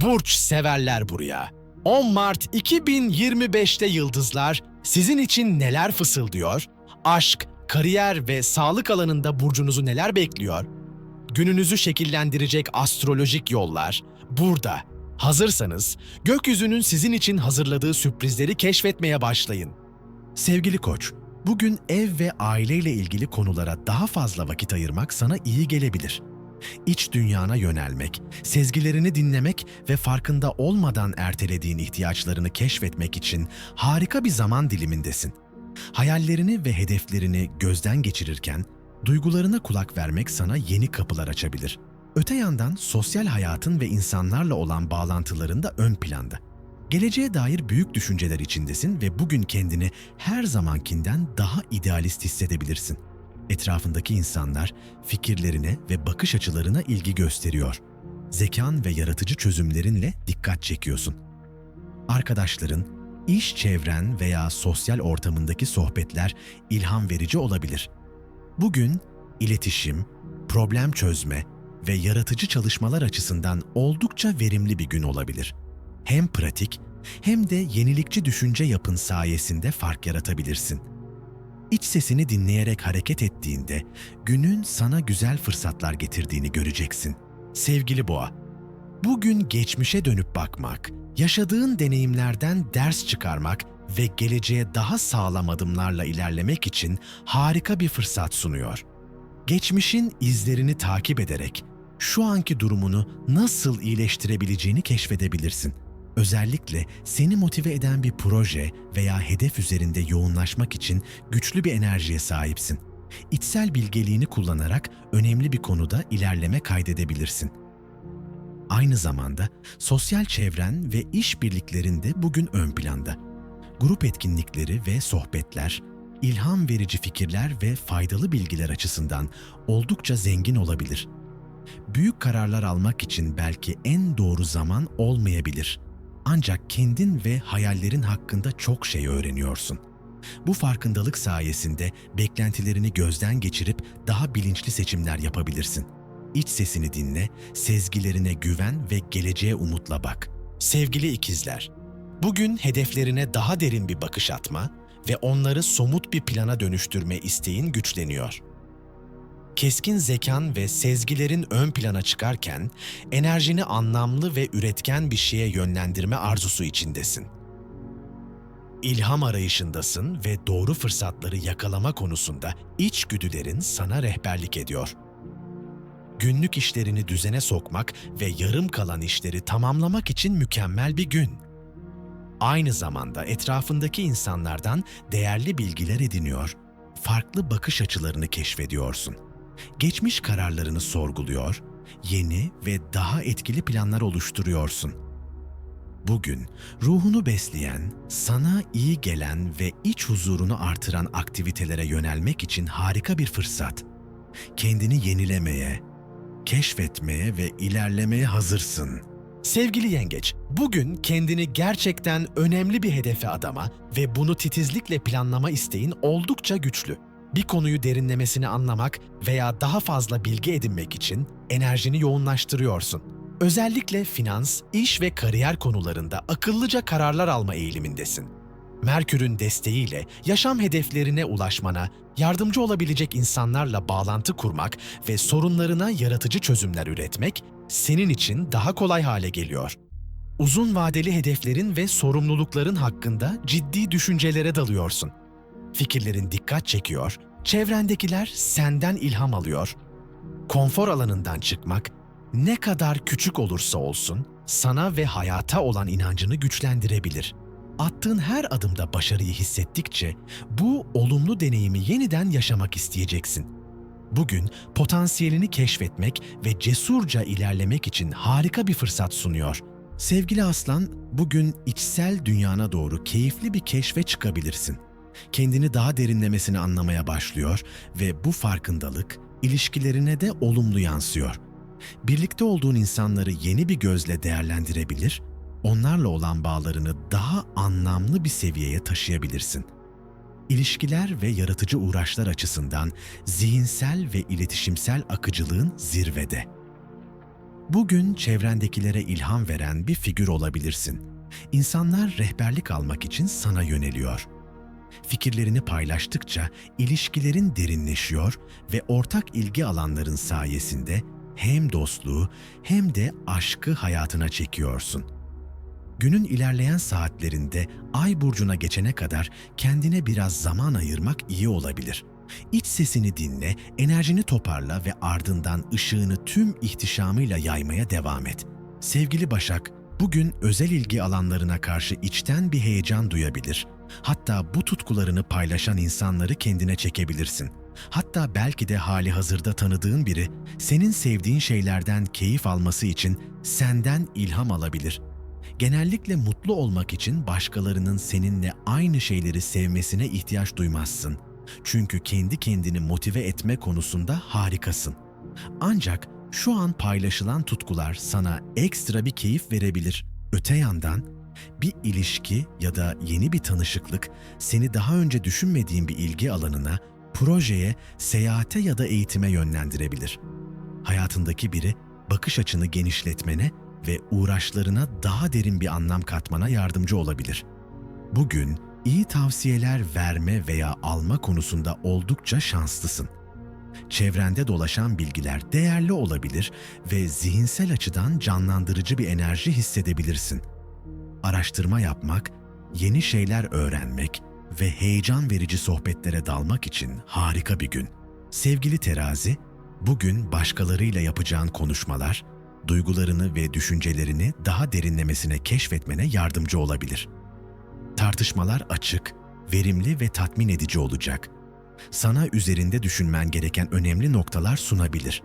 Burç severler buraya. 10 Mart 2025'te yıldızlar sizin için neler fısıldıyor? Aşk, kariyer ve sağlık alanında burcunuzu neler bekliyor? Gününüzü şekillendirecek astrolojik yollar burada. Hazırsanız gökyüzünün sizin için hazırladığı sürprizleri keşfetmeye başlayın. Sevgili Koç, bugün ev ve aileyle ilgili konulara daha fazla vakit ayırmak sana iyi gelebilir. İç dünyana yönelmek, sezgilerini dinlemek ve farkında olmadan ertelediğin ihtiyaçlarını keşfetmek için harika bir zaman dilimindesin. Hayallerini ve hedeflerini gözden geçirirken duygularına kulak vermek sana yeni kapılar açabilir. Öte yandan sosyal hayatın ve insanlarla olan bağlantıların da ön planda. Geleceğe dair büyük düşünceler içindesin ve bugün kendini her zamankinden daha idealist hissedebilirsin. Etrafındaki insanlar fikirlerine ve bakış açılarına ilgi gösteriyor. Zekan ve yaratıcı çözümlerinle dikkat çekiyorsun. Arkadaşların, iş çevren veya sosyal ortamındaki sohbetler ilham verici olabilir. Bugün iletişim, problem çözme ve yaratıcı çalışmalar açısından oldukça verimli bir gün olabilir. Hem pratik hem de yenilikçi düşünce yapın sayesinde fark yaratabilirsin. İç sesini dinleyerek hareket ettiğinde günün sana güzel fırsatlar getirdiğini göreceksin. Sevgili Boğa, bugün geçmişe dönüp bakmak, yaşadığın deneyimlerden ders çıkarmak ve geleceğe daha sağlam adımlarla ilerlemek için harika bir fırsat sunuyor. Geçmişin izlerini takip ederek şu anki durumunu nasıl iyileştirebileceğini keşfedebilirsin. Özellikle seni motive eden bir proje veya hedef üzerinde yoğunlaşmak için güçlü bir enerjiye sahipsin. İçsel bilgeliğini kullanarak önemli bir konuda ilerleme kaydedebilirsin. Aynı zamanda sosyal çevren ve işbirliklerinde bugün ön planda. Grup etkinlikleri ve sohbetler, ilham verici fikirler ve faydalı bilgiler açısından oldukça zengin olabilir. Büyük kararlar almak için belki en doğru zaman olmayabilir. Ancak kendin ve hayallerin hakkında çok şey öğreniyorsun. Bu farkındalık sayesinde beklentilerini gözden geçirip daha bilinçli seçimler yapabilirsin. İç sesini dinle, sezgilerine güven ve geleceğe umutla bak. Sevgili ikizler, bugün hedeflerine daha derin bir bakış atma ve onları somut bir plana dönüştürme isteğin güçleniyor. Keskin zekan ve sezgilerin ön plana çıkarken enerjini anlamlı ve üretken bir şeye yönlendirme arzusu içindesin. İlham arayışındasın ve doğru fırsatları yakalama konusunda içgüdülerin sana rehberlik ediyor. Günlük işlerini düzene sokmak ve yarım kalan işleri tamamlamak için mükemmel bir gün. Aynı zamanda etrafındaki insanlardan değerli bilgiler ediniyor, farklı bakış açılarını keşfediyorsun. Geçmiş kararlarını sorguluyor, yeni ve daha etkili planlar oluşturuyorsun. Bugün ruhunu besleyen, sana iyi gelen ve iç huzurunu artıran aktivitelere yönelmek için harika bir fırsat. Kendini yenilemeye, keşfetmeye ve ilerlemeye hazırsın. Sevgili yengeç, bugün kendini gerçekten önemli bir hedefe adama ve bunu titizlikle planlama isteğin oldukça güçlü. Bir konuyu derinlemesine anlamak veya daha fazla bilgi edinmek için enerjini yoğunlaştırıyorsun. Özellikle finans, iş ve kariyer konularında akıllıca kararlar alma eğilimindesin. Merkür'ün desteğiyle yaşam hedeflerine ulaşmana, yardımcı olabilecek insanlarla bağlantı kurmak ve sorunlarına yaratıcı çözümler üretmek senin için daha kolay hale geliyor. Uzun vadeli hedeflerin ve sorumlulukların hakkında ciddi düşüncelere dalıyorsun. Fikirlerin dikkat çekiyor, çevrendekiler senden ilham alıyor. Konfor alanından çıkmak ne kadar küçük olursa olsun sana ve hayata olan inancını güçlendirebilir. Attığın her adımda başarıyı hissettikçe bu olumlu deneyimi yeniden yaşamak isteyeceksin. Bugün potansiyelini keşfetmek ve cesurca ilerlemek için harika bir fırsat sunuyor. Sevgili aslan, bugün içsel dünyana doğru keyifli bir keşfe çıkabilirsin. Kendini daha derinlemesine anlamaya başlıyor ve bu farkındalık ilişkilerine de olumlu yansıyor. Birlikte olduğun insanları yeni bir gözle değerlendirebilir, onlarla olan bağlarını daha anlamlı bir seviyeye taşıyabilirsin. İlişkiler ve yaratıcı uğraşlar açısından zihinsel ve iletişimsel akıcılığın zirvede. Bugün çevrendekilere ilham veren bir figür olabilirsin. İnsanlar rehberlik almak için sana yöneliyor. Fikirlerini paylaştıkça ilişkilerin derinleşiyor ve ortak ilgi alanların sayesinde hem dostluğu hem de aşkı hayatına çekiyorsun. Günün ilerleyen saatlerinde Ay burcuna geçene kadar kendine biraz zaman ayırmak iyi olabilir. İç sesini dinle, enerjini toparla ve ardından ışığını tüm ihtişamıyla yaymaya devam et. Sevgili Başak, bugün özel ilgi alanlarına karşı içten bir heyecan duyabilir. Hatta bu tutkularını paylaşan insanları kendine çekebilirsin. Hatta belki de hali hazırda tanıdığın biri senin sevdiğin şeylerden keyif alması için senden ilham alabilir. Genellikle mutlu olmak için başkalarının seninle aynı şeyleri sevmesine ihtiyaç duymazsın. Çünkü kendi kendini motive etme konusunda harikasın. Ancak şu an paylaşılan tutkular sana ekstra bir keyif verebilir. Öte yandan bir ilişki ya da yeni bir tanışıklık seni daha önce düşünmediğin bir ilgi alanına, projeye, seyahate ya da eğitime yönlendirebilir. Hayatındaki biri bakış açını genişletmene ve uğraşlarına daha derin bir anlam katmana yardımcı olabilir. Bugün iyi tavsiyeler verme veya alma konusunda oldukça şanslısın. Çevrende dolaşan bilgiler değerli olabilir ve zihinsel açıdan canlandırıcı bir enerji hissedebilirsin. Araştırma yapmak, yeni şeyler öğrenmek ve heyecan verici sohbetlere dalmak için harika bir gün. Sevgili terazi, bugün başkalarıyla yapacağın konuşmalar, duygularını ve düşüncelerini daha derinlemesine keşfetmene yardımcı olabilir. Tartışmalar açık, verimli ve tatmin edici olacak. Sana üzerinde düşünmen gereken önemli noktalar sunabilir.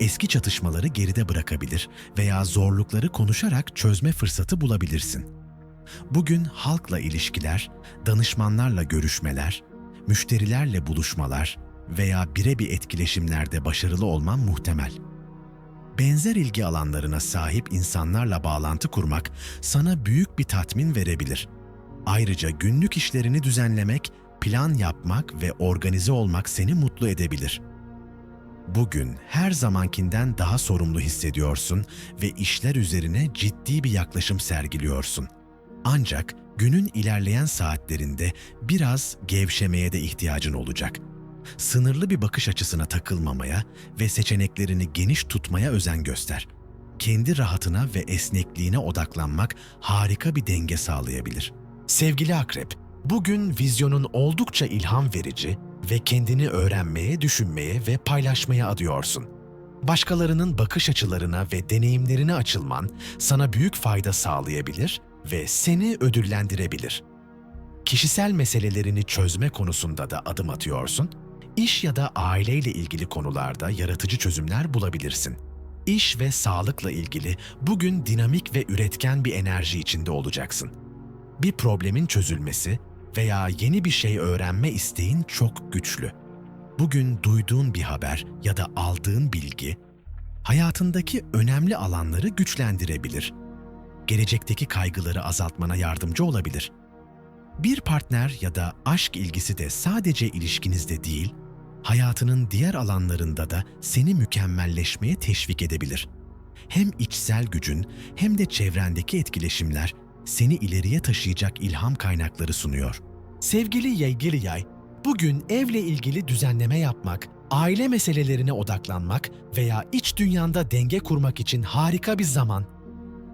Eski çatışmaları geride bırakabilir veya zorlukları konuşarak çözme fırsatı bulabilirsin. Bugün halkla ilişkiler, danışmanlarla görüşmeler, müşterilerle buluşmalar veya birebir etkileşimlerde başarılı olman muhtemel benzer ilgi alanlarına sahip insanlarla bağlantı kurmak sana büyük bir tatmin verebilir. Ayrıca günlük işlerini düzenlemek, plan yapmak ve organize olmak seni mutlu edebilir. Bugün her zamankinden daha sorumlu hissediyorsun ve işler üzerine ciddi bir yaklaşım sergiliyorsun. Ancak günün ilerleyen saatlerinde biraz gevşemeye de ihtiyacın olacak.'' sınırlı bir bakış açısına takılmamaya ve seçeneklerini geniş tutmaya özen göster. Kendi rahatına ve esnekliğine odaklanmak harika bir denge sağlayabilir. Sevgili Akrep, bugün vizyonun oldukça ilham verici ve kendini öğrenmeye, düşünmeye ve paylaşmaya adıyorsun. Başkalarının bakış açılarına ve deneyimlerine açılman sana büyük fayda sağlayabilir ve seni ödüllendirebilir. Kişisel meselelerini çözme konusunda da adım atıyorsun İş ya da aileyle ilgili konularda yaratıcı çözümler bulabilirsin. İş ve sağlıkla ilgili bugün dinamik ve üretken bir enerji içinde olacaksın. Bir problemin çözülmesi veya yeni bir şey öğrenme isteğin çok güçlü. Bugün duyduğun bir haber ya da aldığın bilgi hayatındaki önemli alanları güçlendirebilir. Gelecekteki kaygıları azaltmana yardımcı olabilir. Bir partner ya da aşk ilgisi de sadece ilişkinizde değil, hayatının diğer alanlarında da seni mükemmelleşmeye teşvik edebilir. Hem içsel gücün hem de çevrendeki etkileşimler seni ileriye taşıyacak ilham kaynakları sunuyor. Sevgili Yeygili Yay, bugün evle ilgili düzenleme yapmak, aile meselelerine odaklanmak veya iç dünyanda denge kurmak için harika bir zaman.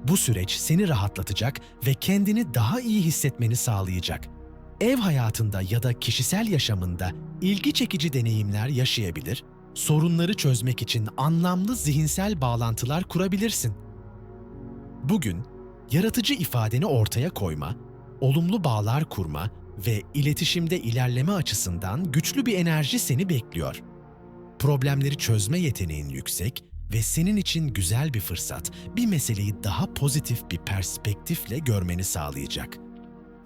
Bu süreç seni rahatlatacak ve kendini daha iyi hissetmeni sağlayacak ev hayatında ya da kişisel yaşamında ilgi çekici deneyimler yaşayabilir, sorunları çözmek için anlamlı zihinsel bağlantılar kurabilirsin. Bugün yaratıcı ifadeni ortaya koyma, olumlu bağlar kurma ve iletişimde ilerleme açısından güçlü bir enerji seni bekliyor. Problemleri çözme yeteneğin yüksek ve senin için güzel bir fırsat, bir meseleyi daha pozitif bir perspektifle görmeni sağlayacak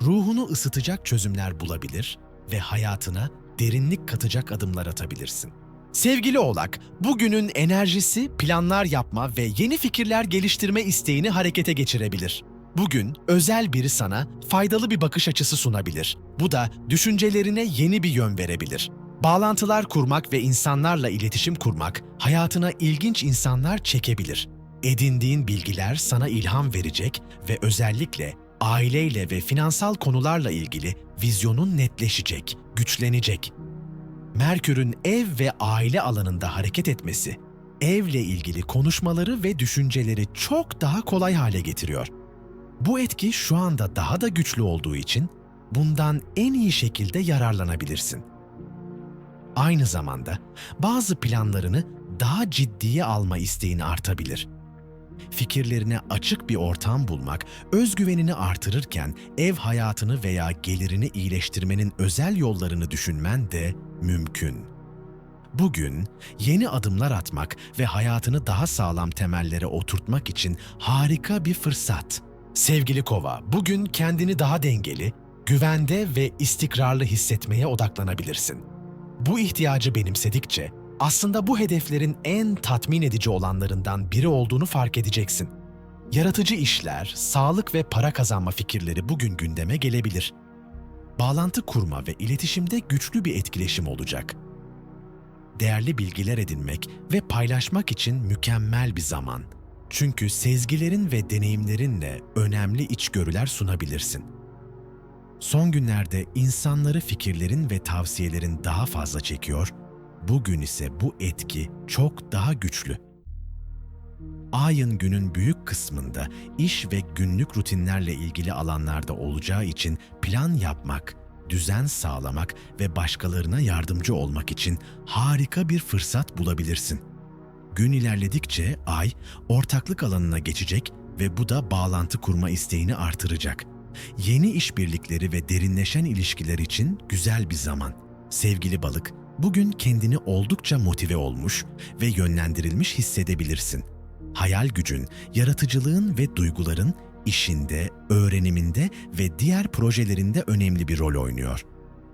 ruhunu ısıtacak çözümler bulabilir ve hayatına derinlik katacak adımlar atabilirsin. Sevgili Oğlak, bugünün enerjisi planlar yapma ve yeni fikirler geliştirme isteğini harekete geçirebilir. Bugün özel biri sana faydalı bir bakış açısı sunabilir. Bu da düşüncelerine yeni bir yön verebilir. Bağlantılar kurmak ve insanlarla iletişim kurmak hayatına ilginç insanlar çekebilir. Edindiğin bilgiler sana ilham verecek ve özellikle aileyle ve finansal konularla ilgili vizyonun netleşecek, güçlenecek. Merkür'ün ev ve aile alanında hareket etmesi, evle ilgili konuşmaları ve düşünceleri çok daha kolay hale getiriyor. Bu etki şu anda daha da güçlü olduğu için bundan en iyi şekilde yararlanabilirsin. Aynı zamanda bazı planlarını daha ciddiye alma isteğin artabilir. Fikirlerine açık bir ortam bulmak, özgüvenini artırırken ev hayatını veya gelirini iyileştirmenin özel yollarını düşünmen de mümkün. Bugün yeni adımlar atmak ve hayatını daha sağlam temellere oturtmak için harika bir fırsat. Sevgili Kova, bugün kendini daha dengeli, güvende ve istikrarlı hissetmeye odaklanabilirsin. Bu ihtiyacı benimsedikçe aslında bu hedeflerin en tatmin edici olanlarından biri olduğunu fark edeceksin. Yaratıcı işler, sağlık ve para kazanma fikirleri bugün gündeme gelebilir. Bağlantı kurma ve iletişimde güçlü bir etkileşim olacak. Değerli bilgiler edinmek ve paylaşmak için mükemmel bir zaman. Çünkü sezgilerin ve deneyimlerinle önemli içgörüler sunabilirsin. Son günlerde insanları fikirlerin ve tavsiyelerin daha fazla çekiyor, bugün ise bu etki çok daha güçlü. Ayın günün büyük kısmında iş ve günlük rutinlerle ilgili alanlarda olacağı için plan yapmak, düzen sağlamak ve başkalarına yardımcı olmak için harika bir fırsat bulabilirsin. Gün ilerledikçe ay ortaklık alanına geçecek ve bu da bağlantı kurma isteğini artıracak. Yeni işbirlikleri ve derinleşen ilişkiler için güzel bir zaman. Sevgili balık, bugün kendini oldukça motive olmuş ve yönlendirilmiş hissedebilirsin. Hayal gücün, yaratıcılığın ve duyguların işinde, öğreniminde ve diğer projelerinde önemli bir rol oynuyor.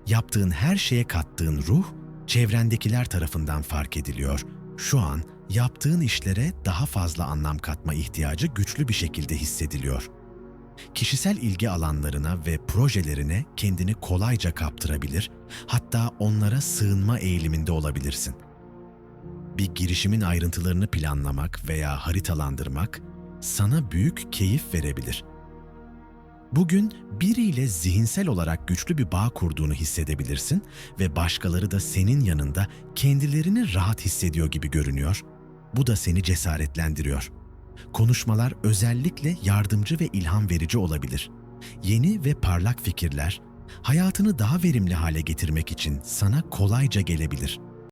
Yaptığın her şeye kattığın ruh, çevrendekiler tarafından fark ediliyor. Şu an yaptığın işlere daha fazla anlam katma ihtiyacı güçlü bir şekilde hissediliyor. Kişisel ilgi alanlarına ve projelerine kendini kolayca kaptırabilir, hatta onlara sığınma eğiliminde olabilirsin. Bir girişimin ayrıntılarını planlamak veya haritalandırmak sana büyük keyif verebilir. Bugün biriyle zihinsel olarak güçlü bir bağ kurduğunu hissedebilirsin ve başkaları da senin yanında kendilerini rahat hissediyor gibi görünüyor. Bu da seni cesaretlendiriyor. Konuşmalar özellikle yardımcı ve ilham verici olabilir. Yeni ve parlak fikirler hayatını daha verimli hale getirmek için sana kolayca gelebilir.